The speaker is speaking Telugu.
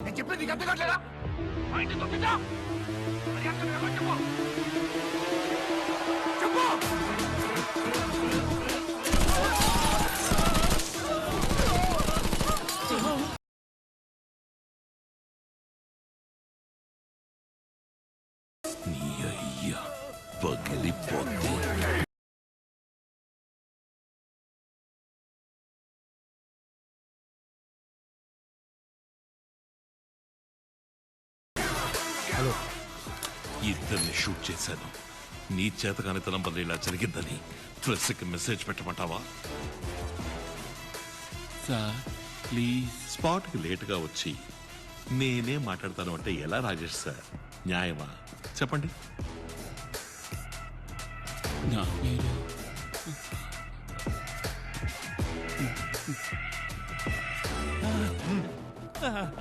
నేను చెప్పేది నీకు అర్థం కావట్లేదా? మా ఇంటి తొక్కిందా? మరి అంత వివరంగా చెప్పు చెప్పు. నీ అయ్యా పగిలిపోతే. హలో. ఇద్దరిని షూట్ చేశాను. నీ చేతకానితనం వల్ల ఇలా జరిగిందని ప్రెస్కి మెసేజ్ పెట్టమంటావా? Sir please. స్పాట్కి లేటుగా వచ్చి నేనే మాట్లాడతాను అంటే ఎలా రాజేష్ సార్? న్యాయమా? చెప్పండి. నా